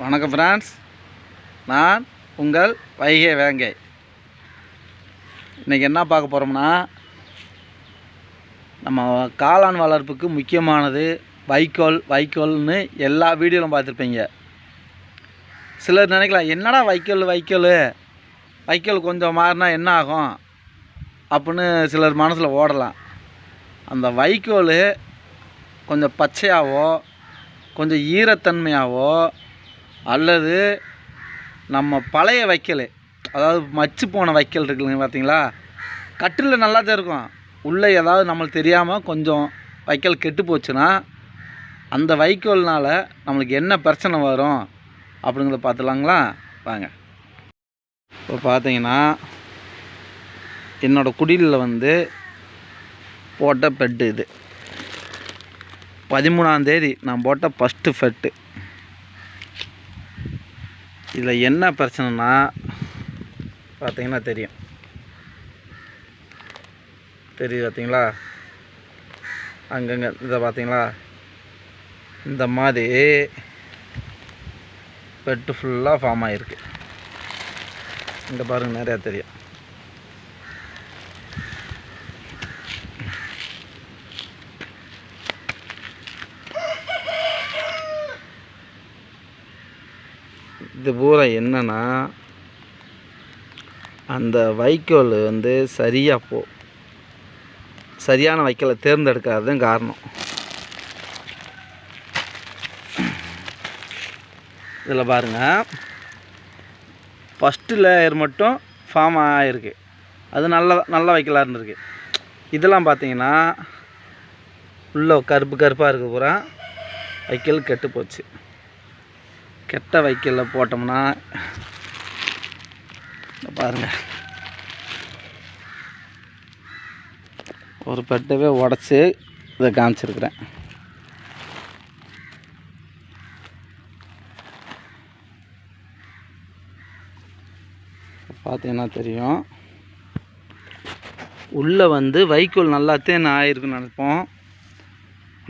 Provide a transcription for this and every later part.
வணக்கம் ஃப்ரெண்ட்ஸ் நான் உங்கள் வைகை வேங்கை. இன்றைக்கி என்ன பார்க்க போகிறோம்னா நம்ம காளான் வளர்ப்புக்கு முக்கியமானது வைக்கோல் வைக்கோல்னு எல்லா வீடியோவிலும் பார்த்துருப்பீங்க. சிலர் நினைக்கலாம் என்னடா வைக்கோல் வைக்கோல்? வைக்கோல் கொஞ்சம் மாறினா என்ன ஆகும்? அப்படின்னு சிலர் மனசில் ஓடலாம். அந்த வைக்கோல் கொஞ்சம் பச்சையாகவோ கொஞ்சம் ஈரத்தன்மையாகவோ அல்லது நம்ம பழைய வைக்கல் அதாவது மச்சு போன வைக்கல் இருக்குதுங்க பார்த்தீங்களா கட்டில் நல்லா தான் இருக்கும். உள்ளே ஏதாவது நம்மளுக்கு தெரியாமல் கொஞ்சம் வைக்கல் கெட்டு போச்சுன்னா அந்த வைக்கோல்னால் நம்மளுக்கு என்ன பிரச்சனை வரும் அப்படிங்கிறத பார்த்துலாங்களா? வாங்க. இப்போ பார்த்தீங்கன்னா என்னோடய குடிலில் வந்து போட்ட பெட்டு இது. பதிமூணாந்தேதி நான் போட்ட ஃபஸ்ட்டு ஃபெட்டு இதில் என்ன பிரச்சனைனா பார்த்தீங்கன்னா தெரியும். தெரியுது பார்த்தீங்களா அங்கங்கே இதை பார்த்தீங்களா இந்த மாதிரி பெட்டு ஃபுல்லாக ஃபார்ம் ஆகிருக்கு இங்கே பாருங்கள் நிறையா தெரியும். இது பூரா என்னென்னா அந்த வைக்கோல் வந்து சரியாக போ சரியான வைக்கோலை தேர்ந்தெடுக்காததும் காரணம். இதில் பாருங்கள் ஃபஸ்ட்டு லேயர் மட்டும் ஃபார்ம் ஆகிருக்கு அது நல்ல நல்ல வைக்கலாக இருந்திருக்கு. இதெல்லாம் பார்த்தீங்கன்னா உள்ள கருப்பு கருப்பாக இருக்க பூரா. வைக்கல் கெட்டு போச்சு. கெட்ட வைக்கலில் போட்டோம்னா பாருங்கள் பாருங்க. ஒரு பெட்டவே உடச்சி இதை காமிச்சிருக்கிறேன். பார்த்தீங்கன்னா தெரியும்? உள்ளே வந்து வைக்கோல் நல்லாத்தேன் ஆயிருக்குன்னு நினைப்போம்.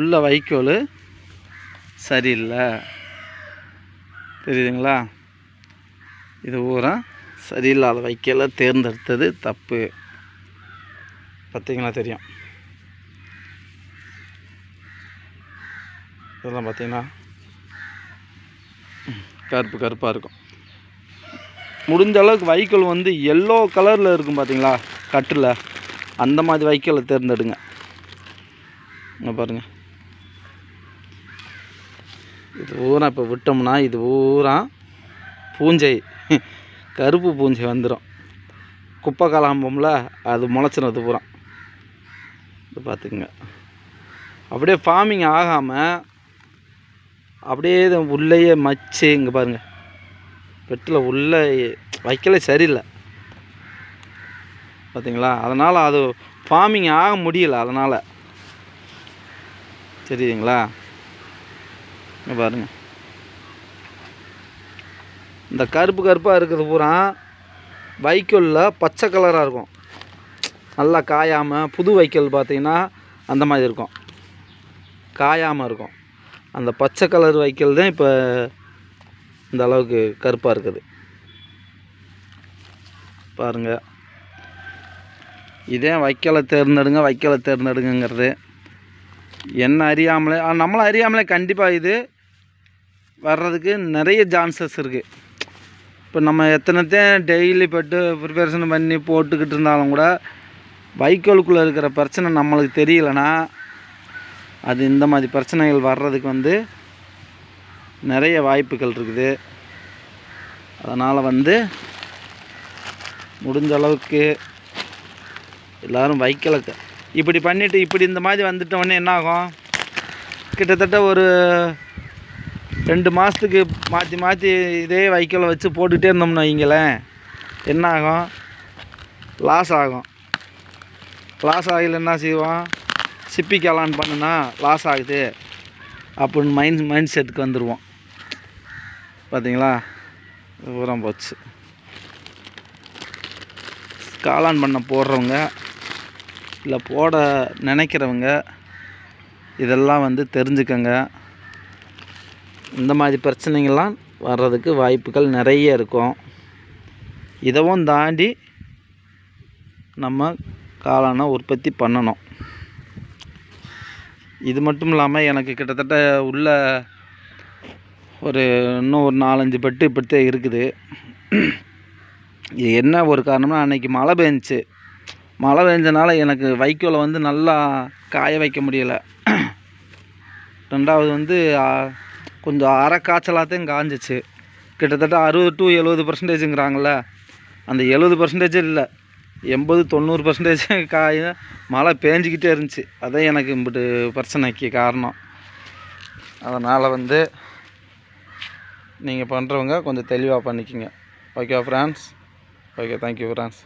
உள்ள வைக்கோல் சரியில்லை. தெரியுதுங்களா? இது பூரா சரியில்லாத வைக்கல தேர்ந்தெடுத்தது தப்பு. பார்த்தீங்களா தெரியும். இதெல்லாம் பார்த்தீங்கன்னா கருப்பு கருப்பாக இருக்கும். முடிஞ்ச அளவுக்கு வைக்கோல் வந்து எல்லோ கலரில் இருக்கும் பார்த்தீங்களா? கட்டில். அந்த மாதிரி வைக்கோலை தேர்ந்தெடுங்க. இங்கே பாருங்கள் இது பூரா இப்போ விட்டோம்னா இது பூரா பூஞ்சை. கருப்பு பூஞ்சை வந்துடும் குப்பை கலாம்பம்ல அது முளைச்சிரும் அது பூரா. இது பார்த்துக்குங்க அப்படியே ஃபார்மிங் ஆகாமல் அப்படியே இது உள்ளேயே மச்சு இங்கே பாருங்கள் பெட்டில் உள்ள வைக்கல சரியில்லை. பார்த்தீங்களா அதனால் அது ஃபார்மிங் ஆக முடியல அதனால். சரிங்களா இங்கே பாருங்க. இந்த கருப்பு கருப்பாக இருக்கிறது பூரா. வைக்கோலில் பச்சை கலராக இருக்கும். நல்லா காயாமல் புது வைக்கோல் பார்த்தீங்கன்னா அந்த மாதிரி இருக்கும். காயாமல் இருக்கும். அந்த பச்சை கலர் வைக்கோல் தான் இப்போ இந்த அளவுக்கு கருப்பாக இருக்குது. பாருங்கள் இதே வைக்கலை தேர்ந்தெடுங்க வைக்கலை தேர்ந்தெடுங்கிறது என்ன அறியாமலே நம்மளும் நம்மளை அறியாமலே கண்டிப்பாக இது வர்றதுக்கு நிறைய சான்சஸ் இருக்குது இப்போ நம்ம எத்தனைத்தையும் டெய்லி பட்டு ப்ரிப்பரேஷன் பண்ணி போட்டுக்கிட்டு இருந்தாலும் கூட வைக்கோலுக்குள்ளே இருக்கிற பிரச்சனை நம்மளுக்கு தெரியலனா அது இந்த மாதிரி பிரச்சனைகள் வர்றதுக்கு வந்து நிறைய வாய்ப்புகள் இருக்குது. அதனால் வந்து முடிஞ்ச அளவுக்கு எல்லாரும் வைக்கலை. இப்படி பண்ணிவிட்டு இப்படி இந்த மாதிரி வந்துட்டோடனே என்னாகும்? கிட்டத்தட்ட ஒரு ரெண்டு மாதத்துக்கு மாற்றி மாற்றி இதே வைக்கோலை வச்சு போட்டுக்கிட்டே இருந்தோம்னு வைங்களேன். என்ன ஆகும்? லாஸ் ஆகும். லாஸ் ஆகல என்ன செய்வோம்? சிப்பி கலான் பண்ணுனா லாஸ் ஆகுது. அப்படின்னு மைண்ட் மைண்ட் செட்டுக்கு வந்துடுவோம் பார்த்தீங்களா விவரம் போச்சு. காளான் பண்ண போடுறவங்க இல்லை போட நினைக்கிறவங்க இதெல்லாம் வந்து தெரிஞ்சுக்கங்க. இந்த மாதிரி பிரச்சனைகள்லாம் வர்றதுக்கு வாய்ப்புகள் நிறைய இருக்கும். இதவும் தாண்டி நம்ம காளானை உற்பத்தி பண்ணணும். இது மட்டும் இல்லாமல் எனக்கு கிட்டத்தட்ட உள்ள ஒரு இன்னும் ஒரு நாலஞ்சு பெட்டு இப்படித்தான் இருக்குது. இது என்ன ஒரு காரணம்னா அன்றைக்கி மழை பெஞ்சிச்சு. மழை பெஞ்சனால எனக்கு வைக்கோலை வந்து நல்லா காய வைக்க முடியலை. ரெண்டாவது வந்து கொஞ்சம் அரை காய்ச்சலாத்தையும் காஞ்சிச்சு. கிட்டத்தட்ட அறுபது டு எழுபது பர்சன்டேஜுங்கிறாங்கள அந்த எழுபது பர்சன்டேஜ் இல்லை. எண்பது தொண்ணூறு பர்சன்டேஜ் காய மழை பேஞ்சிக்கிட்டே இருந்துச்சு. அதான் எனக்கு இப்படி பிரச்சனைக்கு காரணம். அதனால் வந்து நீங்கள் பண்ணுறவங்க கொஞ்சம் தெளிவாக பண்ணிக்கோங்க. Okay friends okay thank you friends